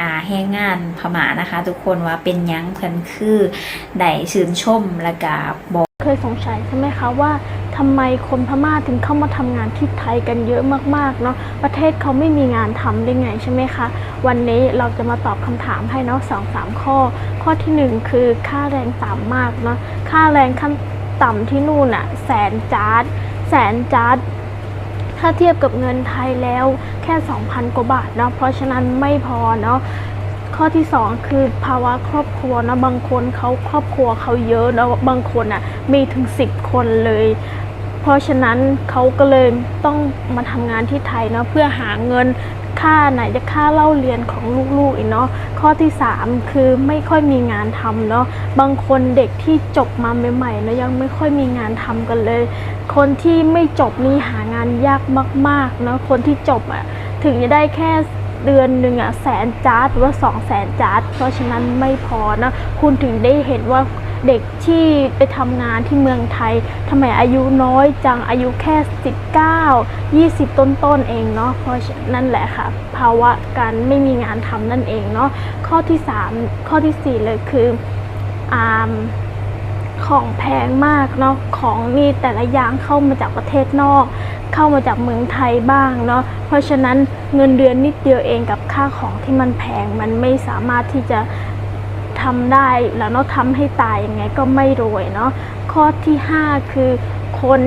อาแห้งงานพม่านะคะ ทุกคนว่าเป็นยังเพิ่นคือได้ชื่นชมและก็บอกเคยสงสัยใช่ไหมคะว่าทำไมคนพม่าถึงเข้ามาทำงานที่ไทยกันเยอะมากๆเนาะประเทศเขาไม่มีงานทำได้ไงใช่ไหมคะวันนี้เราจะมาตอบคำถามให้เนาะสองสามข้อ ข้อที่หนึ่งคือค่าแรงต่ำมากเนาะค่าแรงขั้นต่ำที่นู่นอะแสนจาร์ดแสนจาร์ด ถ้าเทียบกับเงินไทยแล้วแค่ 2,000 กว่าบาทเนาะเพราะฉะนั้นไม่พอเนาะข้อที่สองคือภาวะครอบครัวนะบางคนเขาครอบครัวเขาเยอะนะบางคนอะมีถึงสิบคนเลย เพราะฉะนั้นเขาก็เลยต้องมาทำงานที่ไทยเนาะเพื่อหาเงิน ค่าไหนจะค่าเล่าเรียนของลูกๆอีกเนาะข้อที่สามคือไม่ค่อยมีงานทำเนาะบางคนเด็กที่จบมาใหม่ๆนะยังไม่ค่อยมีงานทำกันเลย คนที่ไม่จบนี่หางานยากมากๆเนาะคนที่จบอะถึงจะได้แค่เดือนหนึ่งอะแสนจาร์ดหรือว่าสองแสนจาร์ดเพราะฉะนั้นไม่พอนะคุณถึงได้เห็นว่า เด็กที่ไปทำงานที่เมืองไทยทำไมอายุน้อยจังอายุแค่ 19 20 ต้นๆเองเนาะเพราะนั้นแหละค่ะ ภาวะการไม่มีงานทำนั่นเองเนาะข้อที่ 3 ข้อทีสี่4 เลยคืออ่าของแพงมากเนาะของนี่แต่ละอย่างเข้ามาจากประเทศนอก เข้ามาจากเมืองไทยบ้างเนาะเพราะฉะนั้นเงินเดือนนิดเดียวเองกับค่าของที่มันแพงมันไม่สามารถที่จะ ทำได้แล้วเนาะทำให้ตายยังไงก็ไม่รวยเนาะข้อที่ 5 คือคน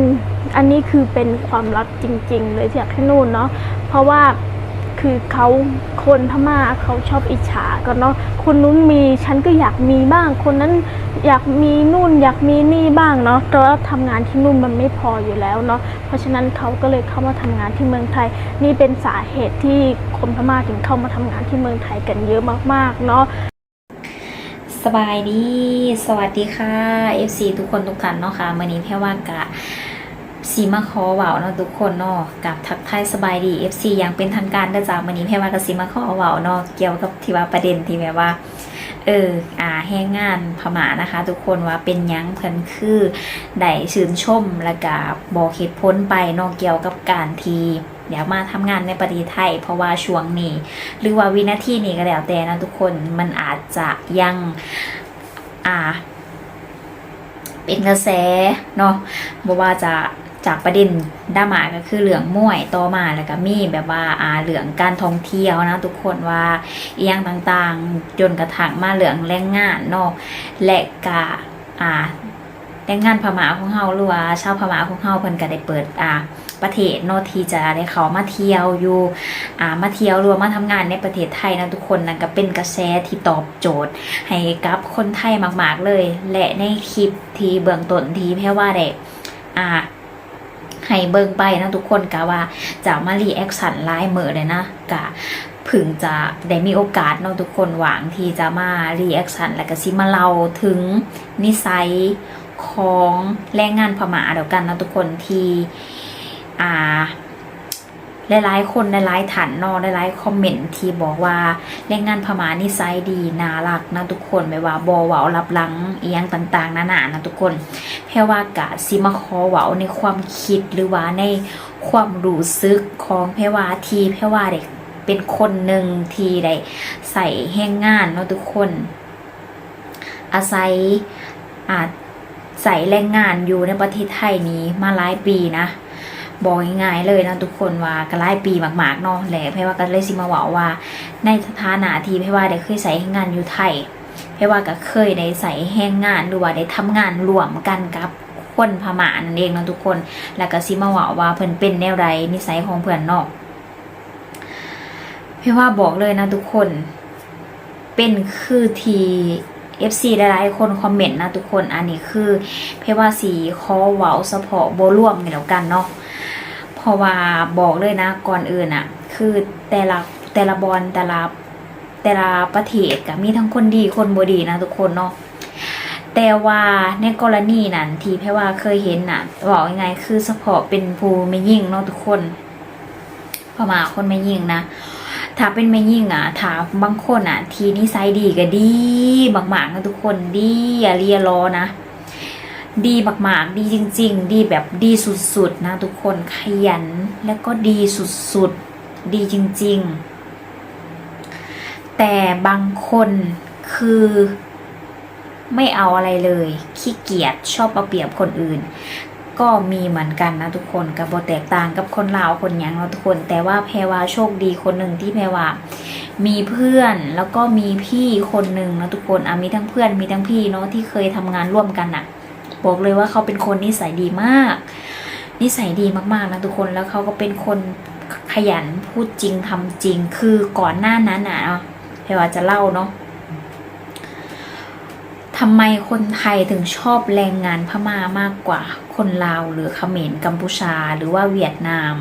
อันนี้คือเป็นความลับจริง ๆ เลยจากที่นู่นเนาะเพราะว่าคือเขาคนพม่าเขาชอบอิจฉากันเนาะคนนู้นมีฉันก็อยากมีบ้าง คนนั้นอยากมีนู่นอยากมีนี่บ้างเนาะแต่ว่าทำงานที่นู่นมันไม่พออยู่แล้วเนาะเพราะฉะนั้นเขาก็เลยเข้ามาทำงานที่เมืองไทย นี่เป็นสาเหตุที่คนพม่าถึงเข้ามาทำงานที่เมืองไทยกันเยอะมากๆเนาะ สบายดี สวัสดีค่ะ FC ทุกคนทุกท่านเนาะค่ะมื่อนี้แพ่ว่ากะสีมาขอเว้าเนาะทุกคนเนาะกับทักทายสบายดี FC อย่างเป็นทางการเด้อจ้ามื่อนี้แพ่ว่ากับสีมาขอเว้าเนาะเกี่ยวกับที่ว่าประเด็นที่แบบว่า เอออ่าแห้งงานพม่านะคะ ทุกคนว่าเป็นยังเพิ่นคือได้ชื่นชมและก็บบอกเหตุผลไปเนาะเกี่ยวกับการที่ เดี๋ยวมาทำงานในประเทศไทย เพราะว่าช่วงนี้ หรือว่าวินาทีนี้ก็แล้วแต่นะทุกคนมันอาจจะยังอ่า เป็นกระแสเนาะบอกว่าจะจากประเด็นดรามาก็คือเหลืองม่วยต่อมาแล้วก็มีแบบว่าอ่าเหลืองการท่องเที่ยวนะทุกคนว่าอียงต่างๆจนกระทั่งมาเหลืองแรงงานเนาะและกะอ่า แรงงานพม่าของเฮาหรือว่าชาวพม่าของเฮาเพิ่นก็ได้เปิดอ่าประเทศเนาะที่จะได้เขามาเที่ยวอยู่อ่ามาเที่ยวรวมมาทำงานในประเทศไทยนะทุกคนนั่นก็เป็นกระแสที่ตอบโจทย์ ให้กับคนไทยมาก ๆเลย และในคลิปที่เบื้องต้นที่แพ่ว่าได้อ่าให้เบิ่งไปนะทุกคนกะว่าจะมารีแอคชั่นไลน์มือเลยนะกะผึ่งจะได้มีโอกาสเนาะทุกคนหวังที่จะมารีแอคชั่นแล้วก็สิมาเล่าถึงนิสัย ของแรงงานพม่าเดียวกันนะทุกคนที่อ่าหลายๆคนหลายๆฐานนอหลายๆคอมเมนต์ที่บอกว่าแรงงานพม่านิสัยดีน่ารักนะทุกคนไม่ว่าบอเว้ารับหลังเอียงต่างๆนานานะทุกคนแพ่ว่ากะซิมาคอเว้าในความคิดหรือว่าในความรู้สึกของแพ่ว่าที่แพ่ว่าเด็กเป็นคนหนึ่งที่ได้ใส่แห้งงานเนาะทุกคน อาศัยอาจ ใส่แรงงานอยู่ในประเทศไทยนี้มาหลายปีนะบอกง่ายๆเลยนะทุกคนว่าก็หลายปีมากๆเนาะแหละเพราะว่าก็เลยสิมาว่าว่า ในสถานะที่เพราะว่าได้เคยใส่แรงงานอยู่ไทยเพราะว่าก็เคยได้ใส่แรงงานหรือว่าได้ทำงานร่วมกันกับคนพม่านั่นเองนะทุกคน แล้วก็สิมาว่าว่าเพิ่นเป็นแนวใดนิสัยของเพื่อนเนาะเพราะว่าบอกเลยนะทุกคน เป็นคือที FC หลายๆคนคอมเมนต์นะทุกคนอันนี้คือ เพราะว่าสีคอเว้าสะเพาะโบร่วมกันแล้วกันเนาะเพราะว่าบอกเลยนะก่อนอื่นอะคือแต่ละแต่ละบอลแต่ละแต่ละประเทศก็มีทั้งคนดีคนบ่ดีนะทุกคนเนาะแต่ว่าในกรณีนั้นที่แพ่ว่าเคยเห็นน่ะบอกยังไงคือเฉพาะเป็นผู้ไม่ยิ่งเนาะทุกคนพอมาคนไม่ยิ่งนะ ถ้าเป็นไม่ยิ่งอะถ้าบางคนอะ ทีนิสัยดีก็ดีมากๆนะทุกคนดีอย่าเรียรอนะ ดีมากๆดีจริง ๆ ดีแบบดีสุดๆนะทุกคนขยันแล้วก็ดีสุดๆดีจริง ๆแแต่บางคนคือไม่เอาอะไรเลย ขี้เกียจชอบเอาเปรียบคนอื่น ก็มีเหมือนกันนะทุกคนกับบแตกต่างกับคนลาวคนยังเราะทุกคน แต่ว่าแพรวาโชคดีคนหนึ่งที่แพรวามีเพื่อนแล้วก็มีพี่คนหนึ่งนะทุกคนอะมีทั้งเพื่อนมีทั้งพี่เนาะที่เคยทำงานร่วมกันอะ บอกเลยว่าเขาเป็นคนนิสัยดีมาก นิสัยดีมากๆนะทุกคนแล้วเขาก็เป็นคนขยันพูดจริงทำจริง คือก่อนหน้านั้นอะแพรวาจะเล่าเนาะ ทำไมคนไทยถึงชอบแรงงานพม่ามากกว่า คนลาวหรือเขมรกัมพูชาหรือว่าเวียดนาม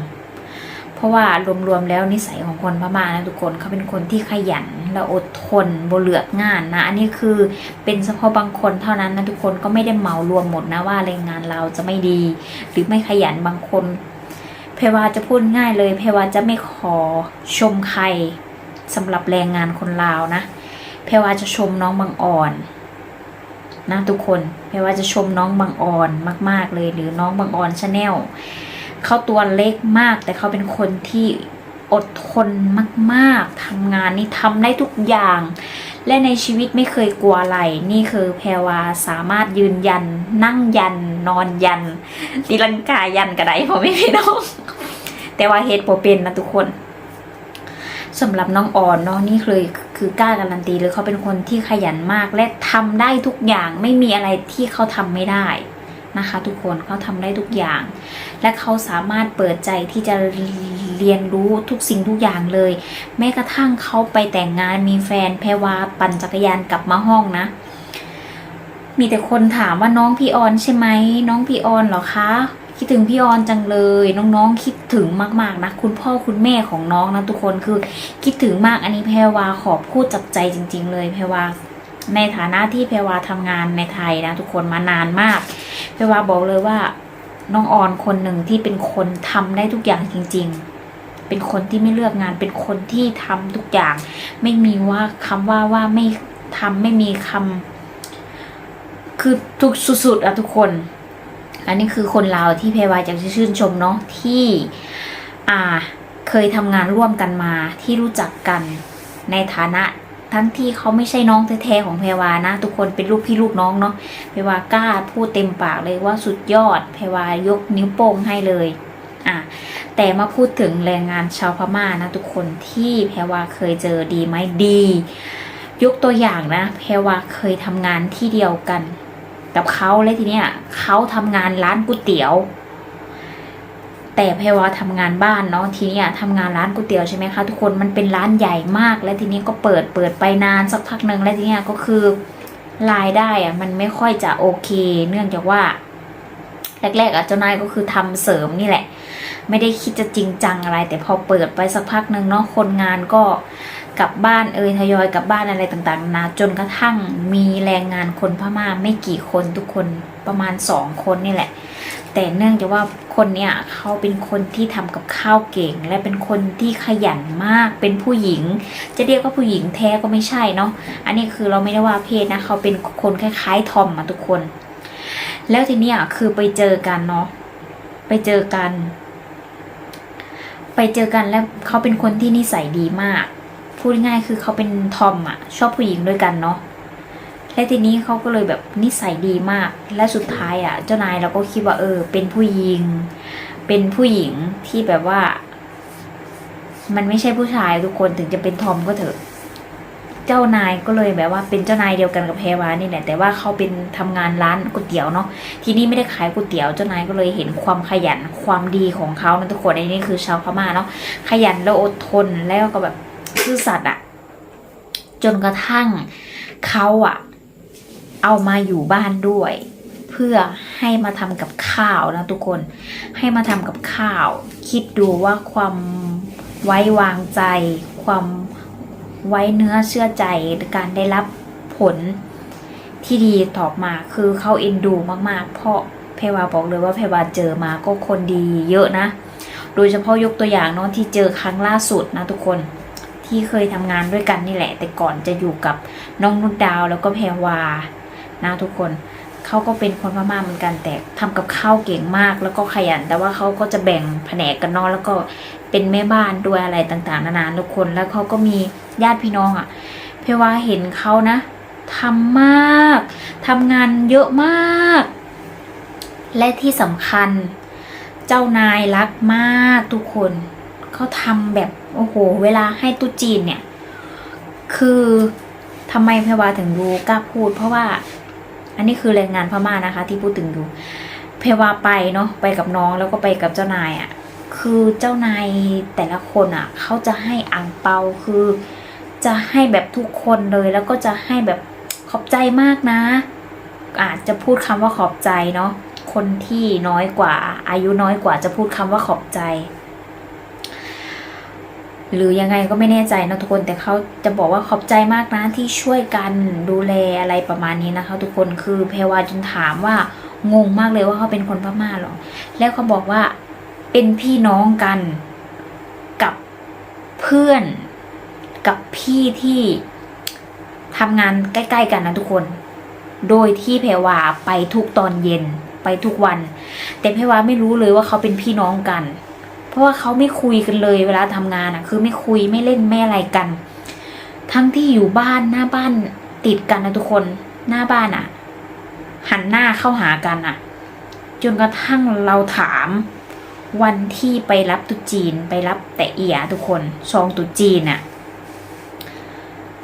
เพราะว่ารวมๆแล้วนิสัยของคนพม่านะทุกคนเขาเป็นคนที่ขยันและอดทนบเลือกงานนะ อันนี้คือเป็นเฉพาะบางคนเท่านั้นนะทุกคนก็ไม่ได้เหมารวมหมดนะว่าแรงงานเราจะไม่ดี หรือไม่ขยันบางคน เพวาจะพูดง่ายเลยเพวาจะไม่ขอชมใครสำหรับแรงงานคนลาวนะ เพวาจะชมน้องบางอ่อน นะทุกคนเพวาจะชมน้องบางอ่อนมาก ๆเลย หรือน้องบางอ่อนชาแนลเขาตัวเล็กมาก แต่เขาเป็นคนที่อดทนมากๆทำงานนี่ทำได้ทุกอย่าง และในชีวิตไม่เคยกลัวอะไร นี่คือแพรวาสามารถยืนยัน นั่งยัน นอนยันตีลังกายันกระไดพอไม่พี่น้อง แต่ว่าเฮ็ดโปเป็นนะทุกคนสำหรับน้องอ่อนเนาะนี่เลย คือกล้าการันตีเลยเขาเป็นคนที่ขยันมากและทำได้ทุกอย่างไม่มีอะไรที่เขาทำไม่ได้นะคะ ทุกคนเขาทำได้ทุกอย่าง และเขาสามารถเปิดใจที่จะเรียนรู้ทุกสิ่งทุกอย่างเลย แม้กระทั่งเขาไปแต่งงานมีแฟนแพรวาปั่นจักรยานกลับมาห้องนะ มีแต่คนถามว่าน้องพี่ออนใช่ไหมน้องพี่ออนเหรอคะ คิดถึงพี่ออนจังเลย น้องๆ คิดถึงมากๆนะคุณพ่อคุณแม่ของน้องนะทุกคนคือคิดถึงมากอันนี้แพรวาขอพูดจับใจจริง ๆ เลยแพรวาในฐานะที่แพรวาทำงานในไทยนะทุกคนมานานมากแพรวาบอกเลยว่าน้องออนคนหนึ่งที่เป็นคนทำได้ทุกอย่างจริง ๆ เป็นคนที่ไม่เลือกงานเป็นคนที่ทำทุกอย่าง ไม่มีว่าคำว่าว่าไม่ทำไม่มีคำคือทุกสุดๆอะทุกคน อันนี้คือคนลาวที่เพวาอยากจะชื่นชมเนาะที่อ่าเคยทำงานร่วมกันมาที่รู้จักกันในฐานะทั้งที่เขาไม่ใช่น้องแท้ๆของเพวานะ ทุกคนเป็นลูกพี่ลูกน้องเนาะเพวากล้าพูดเต็มปากเลยว่าสุดยอด เพวายกนิ้วโป้งให้เลยอะแต่มาพูดถึงแรงงานชาวพม่านะทุกคนที่แพวาเคยเจอดีไหมดี ยกตัวอย่างนะแพวาเคยทำงานที่เดียวกัน กับเขาและทีเนี้ยเขาทำงานร้านก๋วยเตี๋ยว แต่แพรวาทำงานบ้านเนาะทีเนี้ยทำงานร้านก๋วยเตี๋ยวใช่ไหมคะทุกคนมันเป็นร้านใหญ่มาก และทีนี้ก็เปิดเปิดไปนานสักพักหนึ่งและทีเนี้ยก็คือรายได้อะมันไม่ค่อยจะโอเค เนื่องจากว่าแรกๆอะเจ้านายก็คือทำเสริมนี่แหละ ไม่ได้คิดจะจริงจังอะไร แต่พอเปิดไปสักพักหนึ่งเนาะคนงานก็ กลับบ้านเอยทยอยกลับบ้านอะไรต่างๆนาจนกระทั่งมีแรงงานคนพม่าไม่กี่คนทุกคนประมาณสองคนนี่แหละ แต่เนื่องจากว่าคนเนี้ยเขาเป็นคนที่ทำกับข้าวเก่ง และเป็นคนที่ขยันมากเป็นผู้หญิง จะเรียกว่าผู้หญิงแท้ก็ไม่ใช่เนาะอันนี้คือเราไม่ได้ว่าเพศนะเขาเป็นคนคล้ายๆทอมอะทุกคน แล้วทีเนี้ยคือไปเจอกันเนาะไปเจอกัน ไปเจอกันแล้วเขาเป็นคนที่นิสัยดีมาก พูดง่ายคือเขาเป็นทอมอะชอบผู้หญิงด้วยกันเนาะและทีนี้เขาก็เลยแบบนิสัยดีมาก และสุดท้ายอะเจ้านายเราก็คิดว่าเออ เป็นผู้หญิง เป็นผู้หญิงที่แบบว่า มันไม่ใช่ผู้ชายทุกคนถึงจะเป็นทอมก็เถอะ เจ้านายก็เลยแบบว่าเป็นเจ้านายเดียวกันกับแพรวานี่แหละแต่ว่าเขาเป็นทำงานร้านก๋วยเตี๋ยวเนาะทีนี้ไม่ได้ขายก๋วยเตี๋ยวเจ้านายก็เลยเห็นความขยันความดีของเขานะทุกคนอันนี้คือชาวพม่าเนาะขยันแล้วอดทนแล้วก็แบบ ซื่อสัตย์อะจนกระทั่งเขาอะเอามาอยู่บ้านด้วย เพื่อให้มาทำกับข้าวนะทุกคน ให้มาทำกับข้าว คิดดูว่าความไว้วางใจ ความไว้เนื้อเชื่อใจการได้รับผลที่ดีตอบมาคือเขาเอ็นดูมากๆ เพราะเพวาบอกเลยว่าเพวาเจอมาก็คนดีเยอะนะ โดยเฉพาะยกตัวอย่างเนาะที่เจอครั้งล่าสุดนะทุกคน ที่เคยทำงานด้วยกันนี่แหละ แต่ก่อนจะอยู่กับน้องนุดดาวแล้วก็แพรวานะทุกคนเขาก็เป็นคนพม่าเหมือนกันแต่ทำกับข้าวเก่งมากแล้วก็ขยัน แต่ว่าเขาก็จะแบ่งแผนกกันนาะแล้วก็เป็นแม่บ้านด้วยอะไรต่างๆนานาทุกคนแล้วเขาก็มีญาติพี่น้องอะ่ะ เพราะว่าเห็นเขานะทำมากทำงานเยอะมาก และที่สำคัญ เจ้านายรักมากทุกคนเขาทำแบบ โอ้โห เวลาให้ตุ๊จีนเนี่ย คือทำไมเพวาถึงรู้กล้าพูด เพราะว่า อันนี้คือแรงงานพม่านะคะ ที่พูดถึงอยู่เพวาไปเนาะไปกับน้องแล้วก็ไปกับเจ้านายอะ่ะ คือเจ้านายแต่ละคนอะ่ะ เขาจะให้อังเปาคือ จะให้แบบทุกคนเลยแล้วก็จะให้แบบขอบใจมากนะ อาจจะพูดคำว่าขอบใจเนาะคนที่น้อยกว่า อายุน้อยกว่าจะพูดคำว่าขอบใจ หรือยังไงก็ไม่แน่ใจนะทุกคนแต่เขาจะบอกว่าขอบใจมากนะที่ช่วยกันดูแลอะไรประมาณนี้นะคะ ทุกคนคือเพวาจนถามว่างงมากเลยว่าเขาเป็นคนพม่าหรอ แล้วเขาบอกว่าเป็นพี่น้องกันกับเพื่อนกับพี่ที่ทำงานใกล้ ๆ กันนะทุกคน โดยที่เพวาไปทุกตอนเย็นไปทุกวัน แต่เพวาไม่รู้เลยว่าเขาเป็นพี่น้องกัน เพราะว่าเขาไม่คุยกันเลยเวลาทำงานอะ คือไม่คุยไม่เล่นไม่อะไรกัน ทั้งที่อยู่บ้านหน้าบ้านติดกันนะทุกคนหน้าบ้านอะ หันหน้าเข้าหากันอะ จนกระทั่งเราถามวันที่ไปรับตุจีนไปรับแต่เอียทุกคนซองตุจีนอะ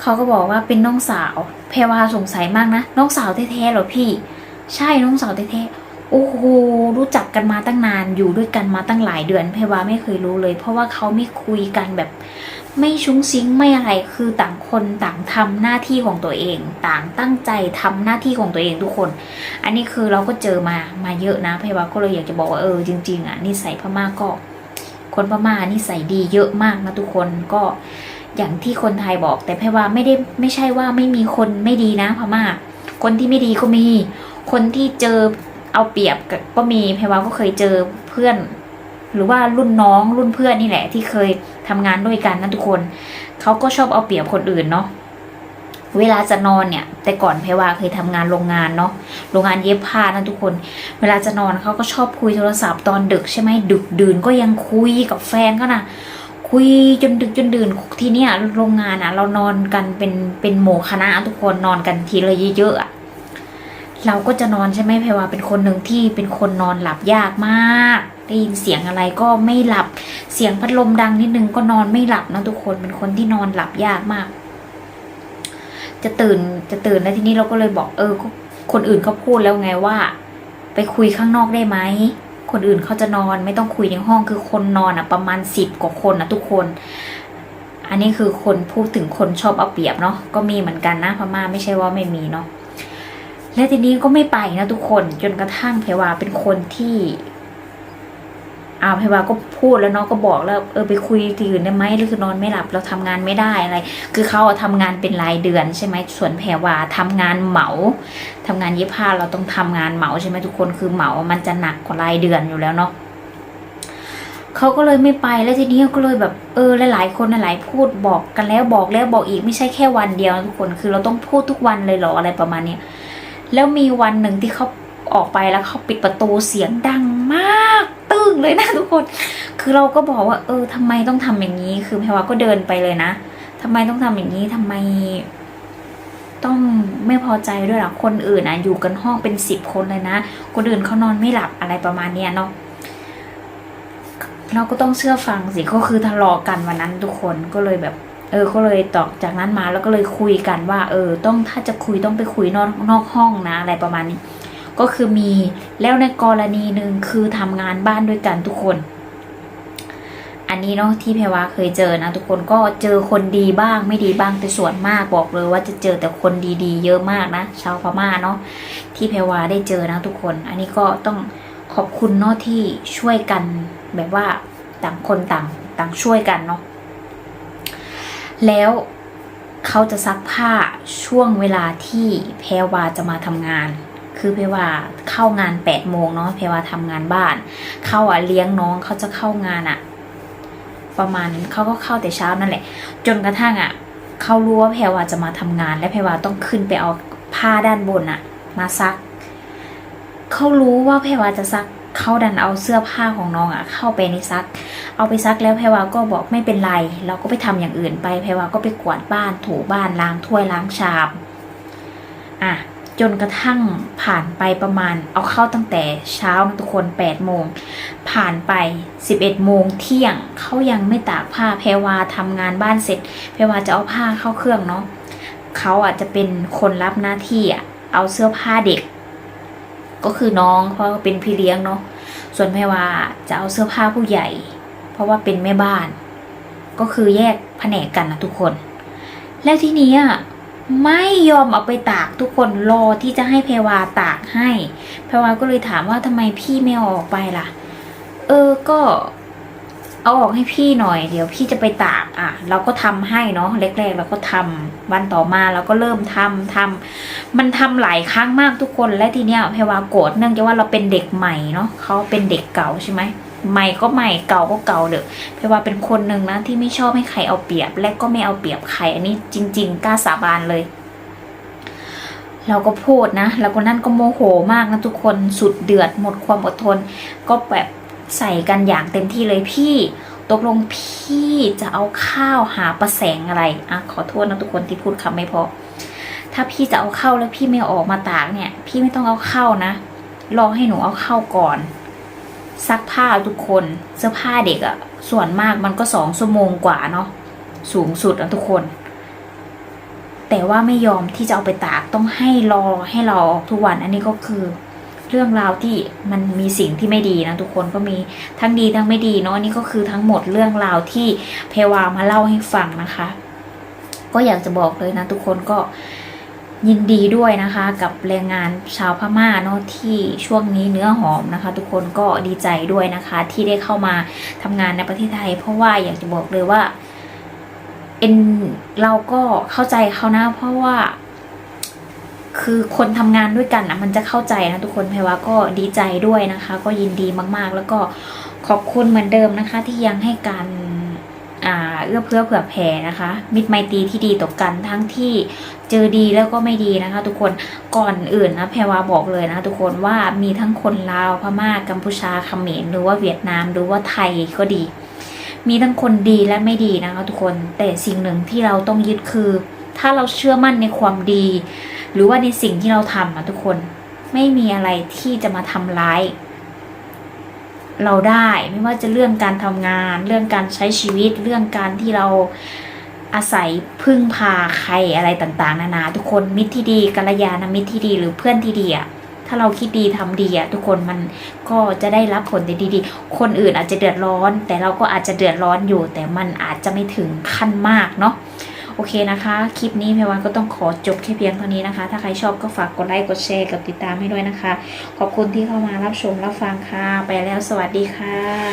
เขาก็บอกว่าเป็นน้องสาวเพรวาสงสัยมากนะ น้องสาวแท้ๆหรอพี่ ใช่น้องสาวแท้ๆ โอ้โหรู้จักกันมาตั้งนานอยู่ด้วยกันมาตั้งหลายเดือนเพวาไม่เคยรู้เลย เพราะว่าเขาไม่คุยกันแบบ ไม่ชุ่งซิงไม่อะไรคือต่างคนต่างทำหน้าที่ของตัวเอง ต่างตั้งใจทำหน้าที่ของตัวเองทุกคน อันนี้คือเราก็เจอมามาเยอะนะเพวาก็เลยอยากจะบอกว่าเออจริง ๆอะนิสัยพม่าก็ คนพม่านิสัยดีเยอะมากนะทุกคนก็อย่างที่คนไทยบอก แต่เพวาไม่ได้ไม่ใช่ว่าไม่มีคนไม่ดีนะพม่าคนที่ไม่ดีก็มี คนที่เจอ เอาเปรียบก็มีเพวาก็เคยเจอเพื่อน หรือว่ารุ่นน้องรุ่นเพื่อนนี่แหละ ที่เคยทำงานด้วยกันนะทุกคนเขาก็ชอบเอาเปรียบคนอื่นเนาะเวลาจะนอนเนี่ย แต่ก่อนเพวาเคยทำงานโรงงานเนาะโรงงานเย็บผ้านะทุกคน เวลาจะนอนเขาก็ชอบคุยโทรศัพท์ตอนดึกใช่ไหมดึกดื่นก็ยังคุยกับแฟนก็นะคุยจนดึกจนดื่นทีเนี้ยโรงงานอะเรานอนกันเป็นเป็นหมู่คณะทุกคนนอนกันทีละเยอะๆอะ เราก็จะนอนใช่ไหมเพรวาเป็นคนหนึ่งที่เป็นคนนอนหลับยากมากได้ยินเสียงอะไรก็ไม่หลับ เสียงพัดลมดังนิดนึงก็นอนไม่หลับนะทุกคนเป็นคนที่นอนหลับยากมาก จะตื่นจะตื่นแล้วทีนี้เราก็เลยบอกเออ คนอื่นเขาพูดแล้วไงว่า ไปคุยข้างนอกได้ไหมคนอื่นเขาจะนอนไม่ต้องคุยในห้องคือคนนอนอะประมาณสิบกว่าคนนะทุกคน อันนี้คือคนพูดถึงคนชอบเอาเปรียบเนาะก็มีเหมือนกันนะพม่าไม่ใช่ว่าไม่มีเนาะ และทีนี้ก็ไม่ไปนะทุกคนจนกระทั่งเพวาเป็นคนที่อาเพวาก็พูดแล้วเนาะก็บอกแล้วเออไปคุยที่อื่นได้ไหมหรือคือนอนไม่หลับเราทำงานไม่ได้อะไร คือเขาอะทำงานเป็นรายเดือนใช่ไหมส่วนแพรวาทำงานเหมาทำงานเย็บผ้าเราต้องทำงานเหมาใช่ไหมทุกคนคือเหมามันจะหนักกว่ารายเดือนอยู่แล้วเนาะเขาก็เลยไม่ไปแล้วทีนี้ก็เลยแบบเออหลายๆคนหลายพูดบอกกันแล้วบอกแล้วบอกอีกไม่ใช่แค่วันเดียวทุกคน คือเราต้องพูดทุกวันเลยเหรออะไรประมาณเนี้ย แล้วมีวันหนึ่งที่เขาออกไปแล้วเขาปิดประตูเสียงดังมาก ตึ้งเลยนะทุกคน คือเราก็บอกว่า เออทำไมต้องทำอย่างนี้ คือแพรวาก็เดินไปเลยนะทำไมต้องทำอย่างนี้ทำไม ต้องไม่พอใจด้วยล่ะคนอื่นนะอยู่กันห้องเป็นสิบคนเลยนะ คนอื่นเขานอนไม่หลับอะไรประมาณเนี้ยเนาะเราก็ต้องเชื่อฟังสิก็คือทะเลาะกันวันนั้นทุกคนก็เลยแบบ เออก็เลยตอกจากนั้นมาแล้วก็เลยคุยกันว่า เออ ต้องถ้าจะคุยต้องไปคุยนอกนอกห้องนะ อะไรประมาณนี้ ก็คือมีแล้วในกรณีหนึ่งคือทำงานบ้านด้วยกันทุกคน อันนี้เนาะที่เพวาเคยเจอนะทุกคนก็เจอคนดีบ้างไม่ดีบ้างแต่ส่วนมากบอกเลยว่าจะเจอแต่คนดีๆ เยอะมากนะชาวพม่าเนาะที่เพวาได้เจอนะทุกคน อันนี้ก็ต้องขอบคุณเนาะที่ช่วยกันแบบว่าต่างคนต่างต่างช่วยกันเนาะ แล้วเขาจะซักผ้าช่วงเวลาที่แพรวาจะมาทำงาน คือแพรวาเข้างานแปดโมงเนาะแพรวาทำงานบ้าน เข้าอะเลี้ยงน้องเขาจะเข้างานอะประมาณเขาก็เข้าแต่เช้านั่นแหละ จนกระทั่งอะเขารู้ว่าแพรวาจะมาทำงาน และแพรวาต้องขึ้นไปเอาผ้าด้านบนอะมาซัก เขารู้ว่าแพรวาจะซัก เขาดันเอาเสื้อผ้าของน้องอะเข้าไปในซัก เอาไปซักแล้วแพรวาก็บอกไม่เป็นไร เราก็ไปทำอย่างอื่นไปแพรวาก็ไปกวาดบ้านถูบ้านล้างถ้วยล้างชามอะจนกระทั่งผ่านไปประมาณเอาเข้าตั้งแต่เช้าทุกคน8โมงผ่านไป 11โมงเที่ยงเขายังไม่ตากผ้าแพรวาทำงานบ้านเสร็จ แพรวาจะเอาผ้าเข้าเครื่องเนาะเขาอาจจะเป็นคนรับหน้าที่อะเอาเสื้อผ้าเด็ก ก็คือน้องเพราะเป็นพี่เลี้ยงเนาะส่วนแพรวาจะเอาเสื้อผ้าผู้ใหญ่ เพราะว่าเป็นแม่บ้าน ก็คือแยกแผนกกันนะทุกคน แล้วทีนี้ไม่ยอมเอาไปตากทุกคนรอที่จะให้แพรวาตากให้แพรวาก็เลยถามว่าทำไมพี่ไม่ออกไปล่ะ เออก็ เอาออกให้พี่หน่อย เดี๋ยวพี่จะไปตากอะ เราก็ทำให้เนาะแรกๆเราก็ทำวันต่อมาเราก็เริ่มทำทำมันทำหลายครั้งมากทุกคนและทีเนี้ยแพวาโกรธเนื่องจากว่าเราเป็นเด็กใหม่เนาะเขาเป็นเด็กเก่าใช่ไหมใหม่ก็ใหม่เก่าก็เก่าเด้อแพรวาเป็นคนหนึ่งนะที่ไม่ชอบให้ใครเอาเปรียบ และก็ไม่เอาเปรียบใครอันนี้จริง ๆกล้าสาบานเลย เราก็พูดนะ แล้วก็นั่นก็โมโหมากนะทุกคนสุดเดือดหมดความอดทน ก็แบบ ใส่กันอย่างเต็มที่เลยพี่ตกลงพี่จะเอาข้าวหาประแสงอะไรอะขอโทษนะทุกคนที่พูดคำไม่พอ ถ้าพี่จะเอาเข้าแล้วพี่ไม่ออกมาตากเนี่ย พี่ไม่ต้องเอาเข้านะรอให้หนูเอาเข้าก่อน ซักผ้าทุกคน เสื้อผ้าเด็กอะส่วนมากมันก็สองชั่วโมงกว่าเนาะ สูงสุดนะทุกคน แต่ว่าไม่ยอมที่จะเอาไปตากต้องให้รอให้เราออกทุกวัน อันนี้ก็คือ เรื่องราวที่มันมีสิ่งที่ไม่ดีนะทุกคนก็มีทั้งดีทั้งไม่ดีเนาะนี่ก็คือทั้งหมดเรื่องราวที่เพวามาเล่าให้ฟังนะคะ ก็อยากจะบอกเลยนะทุกคนก็ยินดีด้วยนะคะ กับแรงงานชาวพม่าเนาะที่ช่วงนี้เนื้อหอมนะคะ ทุกคนก็ดีใจด้วยนะคะ ที่ได้เข้ามาทำงานในประเทศไทย เพราะว่าอยากจะบอกเลยว่าเอ็นเราก็เข้าใจเขานะ เพราะว่า คือคนทำงานด้วยกันนะมันจะเข้าใจนะทุกคนแพรว่าก็ดีใจด้วยนะคะ ก็ยินดีมากๆ แล้วก็ขอบคุณเหมือนเดิมนะคะ ที่ยังให้การอ่าเอื้อเพื่อเผื่อแผ่นะคะ มิตรไมตรีที่ดีต่อกันทั้งที่เจอดีแล้วก็ไม่ดีนะคะ ทุกคนก่อนอื่นนะแพรวาบอกเลยนะทุกคนว่ามีทั้งคนลาวพม่ากัมพูชาเขมรหรือว่าเวียดนามหรือว่าไทยก็ดี มีทั้งคนดีและไม่ดีนะคะ ทุกคนแต่สิ่งหนึ่งที่เราต้องยึดคือ ถ้าเราเชื่อมั่นในความดี หรือว่าในสิ่งที่เราทำอะทุกคนไม่มีอะไรที่จะมาทำร้าย เราได้ไม่ว่าจะเรื่องการทำงาน เรื่องการใช้ชีวิต เรื่องการที่เราอาศัยพึ่งพาใครอะไรต่าง ๆ นานา ทุกคนมิตรที่ดีกัลยาณมิตรที่ดีหรือเพื่อนที่ดีอะถ้าเราคิดดีทำดีอะทุกคนมันก็จะได้รับผลดีๆ คนอื่นอาจจะเดือดร้อน แต่เราก็อาจจะเดือดร้อนอยู่ แต่มันอาจจะไม่ถึงขั้นมากเนาะ โอเคนะคะ คลิปนี้เพวันก็ต้องขอจบแค่เพียงเท่านี้นะคะ ถ้าใครชอบก็ฝากกดไลค์กดแชร์กับติดตามให้ด้วยนะคะ ขอบคุณที่เข้ามารับชมรับฟังค่ะ ไปแล้วสวัสดีค่ะ